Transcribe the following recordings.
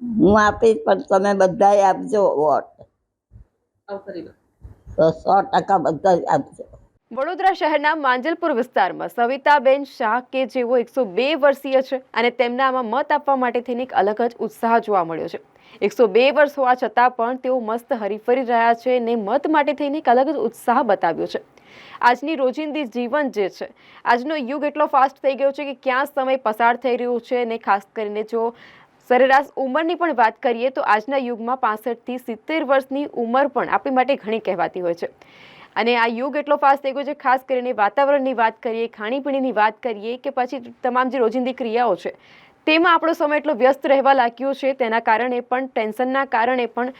હું આપીશ પણ તમે બધાય આપજો વોટ. સો ટકા બધા આપજો. વડોદરા શહેરના માંજલપુર વિસ્તારમાં સવિતાબેન શાહ કે જેઓ એકસો બે વર્ષીય છે અને તેમનામાં મત આપવા માટે થઈને એક અલગ જ ઉત્સાહ જોવા મળ્યો છે. એકસો બે વર્ષ હોવા છતાં પણ તેઓ મસ્ત હરીફરી રહ્યા છે ને મત માટે થઈને એક અલગ જ ઉત્સાહ બતાવ્યો છે. આજની રોજિંદી જીવન જે છે આજનો યુગ એટલો ફાસ્ટ થઈ ગયો છે કે ક્યાં સમય પસાર થઈ રહ્યો છે ને ખાસ કરીને જો સરેરાશ ઉંમરની પણ વાત કરીએ તો આજના યુગમાં પાસઠથી સિત્તેર વર્ષની ઉંમર પણ આપણી માટે ઘણી કહેવાતી હોય છે. અને આ યુગ એટલો ફાસ્ટ થઈ ગયો છે, ખાસ કરીને વાતાવરણની વાત કરીએ, ખાણીપીણીની વાત કરીએ કે પછી તમામ જે રોજિંદી ક્રિયાઓ છે, તેમાં આપણો સમય એટલો વ્યસ્ત રહેવા લાગ્યો છે, તેના કારણે પણ, ટેન્શનના કારણે પણ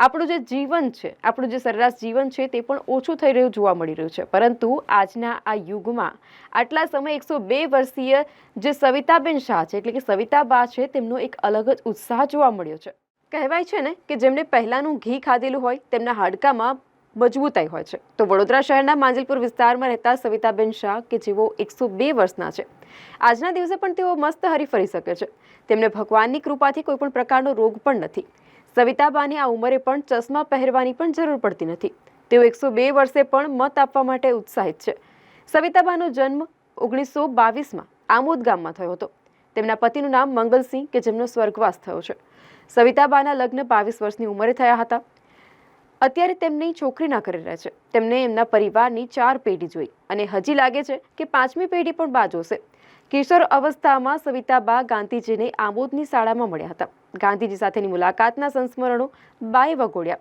આપણું જે જીવન છે, આપણું જે સરેરાશ જીવન છે તે પણ ઓછું થઈ રહ્યું જોવા મળી રહ્યું છે. પરંતુ આજના આ યુગમાં આટલા સમય એકસો બે વર્ષીય જે સવિતાબેન શાહ છે, એટલે કે સવિતા બા છે, તેમનો એક અલગ જ ઉત્સાહ જોવા મળ્યો છે. કહેવાય છે ને કે જેમણે પહેલાંનું ઘી ખાધેલું હોય, તેમના હાડકામાં મજબૂતાઈ હોય છે. તો વડોદરા શહેરના માંજલપુર વિસ્તારમાં રહેતા સવિતાબેન શાહ, કે જેઓ એકસો બે વર્ષના છે. આજના દિવસે પણ તેઓ મસ્ત હરીફરી શકે છે. તેમને ભગવાનની કૃપાથી કોઈ પણ પ્રકારનો રોગ પણ નથી. સવિતાબાની આ ઉંમરે પણ ચશ્મા પહેરવાની પણ જરૂર પડતી નથી. તેઓ એકસો બે વર્ષે પણ મત આપવા માટે ઉત્સાહિત છે. સવિતાબાનો જન્મ ઓગણીસો બાવીસમાં આમોદ ગામમાં થયો હતો. તેમના પતિનું નામ મંગલસિંહ કે જેમનો સ્વર્ગવાસ થયો છે. સવિતાબાના લગ્ન બાવીસ વર્ષની ઉંમરે થયા હતા. અત્યારે તેમની છોકરીના ઘરે રહે છે. તેમને એમના પરિવારની ચાર પેઢી જોઈ અને હજી લાગે છે કે પાંચમી પેઢી પણ બા જોશે કિશોર અવસ્થામાં સવિતાબા ગાંધીજીને આમોદની શાળામાં મળ્યા હતા. ગાંધીજી સાથેની મુલાકાતના સંસ્મરણો બાએ વગોડ્યા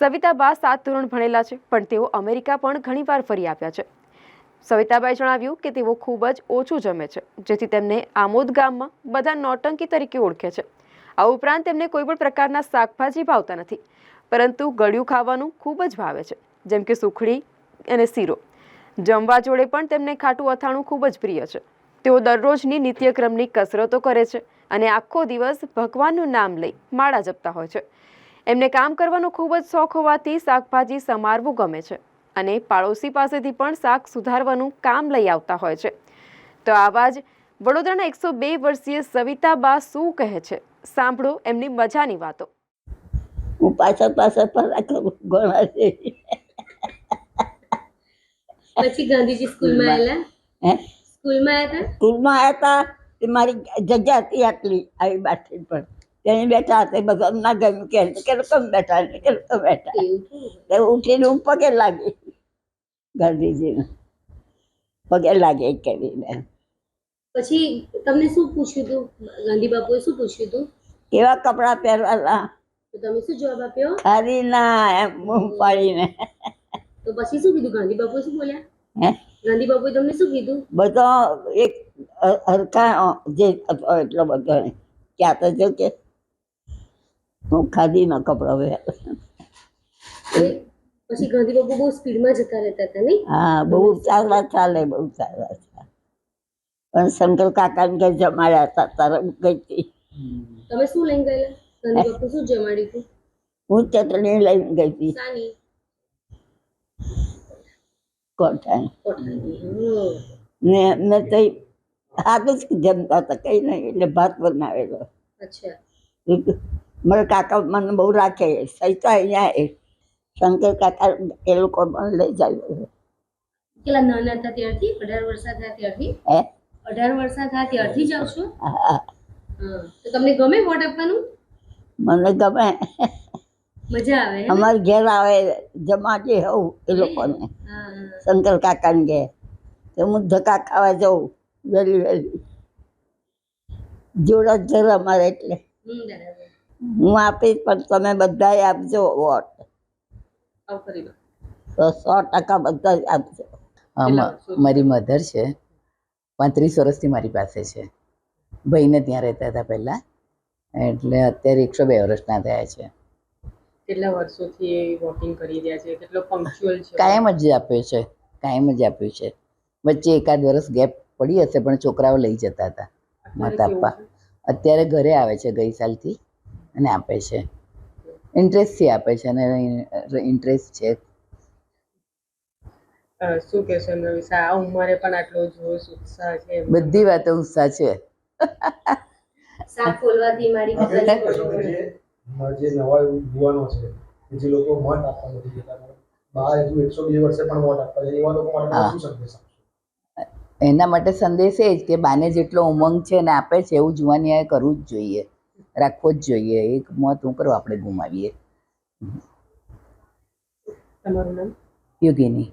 સવિતાબા સાત ધોરણ ભણેલા છે, પણ તેઓ અમેરિકા પણ ઘણીવાર ફરી આવ્યા છે. સવિતાબાએ જણાવ્યું કે તેઓ ખૂબ જ ઓછું જમે છે, જેથી તેમને આમોદ ગામમાં બધા નોટંકી તરીકે ઓળખે છે. આ ઉપરાંત તેમને કોઈ પણ પ્રકારના શાકભાજી ભાવતા નથી, પરંતુ ગળ્યું ખાવાનું ખૂબ જ ભાવે છે, જેમ કે સુખડી અને શીરો. જમવા જોડે પણ તેમને ખાટું અથાણું ખૂબ જ પ્રિય છે. તેઓ દરરોજની નિત્યક્રમની કસરતો કરે છે અને આખો દિવસ ભગવાનનું નામ લઈ માળા જપતા હોય છે. એમને કામ કરવાનો ખૂબ જ શોખ હોવાથી શાકભાજી સમારવું ગમે છે અને પાડોશી પાસેથી પણ શાક સુધારવાનું કામ લઈ આવતા હોય છે. તો આવા જ વડોદરાના એકસો બે વર્ષીય સવિતાબા શું કહે છે? સાંભળો એમની મજાની વાતો. હું પાછળ પાછળ ઘણા છે. પછી ગાંધીજી સ્કૂલમાં આવેલા? હે? સ્કૂલમાં આવ્યા સ્કૂલમાં હતા તે મારી જગ્યા હતી આટલી આવી બાટલી પર ત્યાં બેઠા હતા બધા ના ગમ્યું કે કે લોકો બેઠા ને કે લોકો બેઠા હતા. તે ઉઠીને હું પગે લાગી ગાંધીજીને. પગે લાગે કરીને. પછી તમને શું પૂછ્યું હતું ગાંધી બાપુએ શું પૂછ્યું હતું કેવા કપડાં પહેરવાના? તો તમે શું જવાબ આપ્યો? ખારી ના એમ પાડીને તો પછી શું કીધું? ગાંધી બાપુએ શું બોલ્યા? હે? ગાંધી બાપુએ તમને શું કીધું? બધા એક હરખા જે એટલો બધો ક્યાં તો જો કે હું ખાદીના કપડાં પહેર એ પછી ગાંધી બાપુ બહુ સ્પીડમાં જતા રહેતા હતા નહીં? હા બહુ ચાલવા ચાલે બહુ ચાલવા ચાલે. પણ શંકર કાકાને ઘેર જમાડ્યા હતા તારે ગઈ તમે શું લઈને ગયેલા? ગાંધી બાપુ શું જમાડ્યું હતું? હું ચટણી લઈને ગઈ હતી. કોઠાને ને મેં તો હાથ જ જમતા હતા કંઈ નહીં એટલે ભાત બનાવેલો. મારા કાકા મને બહુ રાખે સૈતા અહીંયા એ શંકર કાકા એ લોકો પણ લઈ જાય કેટલા નાના હતા ત્યારથી? અઢાર વર્ષના થયા ત્યારથી? હે? અઢાર વર્ષના થયા ત્યારથી જ આવશો હા હા. તો તમને ગમે વોટ આપવાનું? મને ગમે. મજા આવે અમારે ઘેર આવે જમાડી હોઉં એ લોકોને. હા. શંકર કાકાને ઘેર તો હું ધક્કા ખાવા જાઉં વહેલી વહેલી જોડા જ જરા અમારે એટલે. હું આપીશ પણ તમે બધાય આપજો વોટ. કરી તો સો ટકા બધા જ આપજો મારી મધર છે પાંત્રીસ વર્ષથી મારી પાસે છે. ભાઈને ત્યાં રહેતા હતા પહેલાં એટલે અત્યારે એકસો બે વર્ષના થયા છે. કેટલા વર્ષોથી એ વોકિંગ કરી રહ્યા છે? કેટલો પંક્ચ્યુઅલ છે? કાયમ જ આપ્યો છે કાયમ જ આપ્યું છે. વચ્ચે એકાદ વર્ષ ગેપ પડી હશે પણ છોકરાઓ લઈ જતા હતા માતા છે? અત્યારે ઘરે આવે છે ગઈ સાલથી અને આપે છે. ઇન્ટરેસ્ટથી આપે છે અને ઇન્ટરેસ્ટ છે. શું કહેશો એમના વિશે આ ઉંમરે પણ આટલો જોશ ઉત્સાહ છે બધી વાતો ઉત્સાહ છે. સાફ ખોલવાથી મારી જે નવા યુવાનો છે જે લોકો મત આપવા નથી જતા બહાર હજુ એકસો બે વર્ષે પણ મત આપવા જાય એવા લોકો માટે હા. શું સંદેશ એના માટે સંદેશ એ જ કે બાને જેટલો ઉમંગ છે ને આપે છે એવું જુવાનિયાએ કરવું જ જોઈએ રાખવો જ જોઈએ એક મત હું કરો આપણે ગુમાવીએ. તમારું નામ? યોગીની.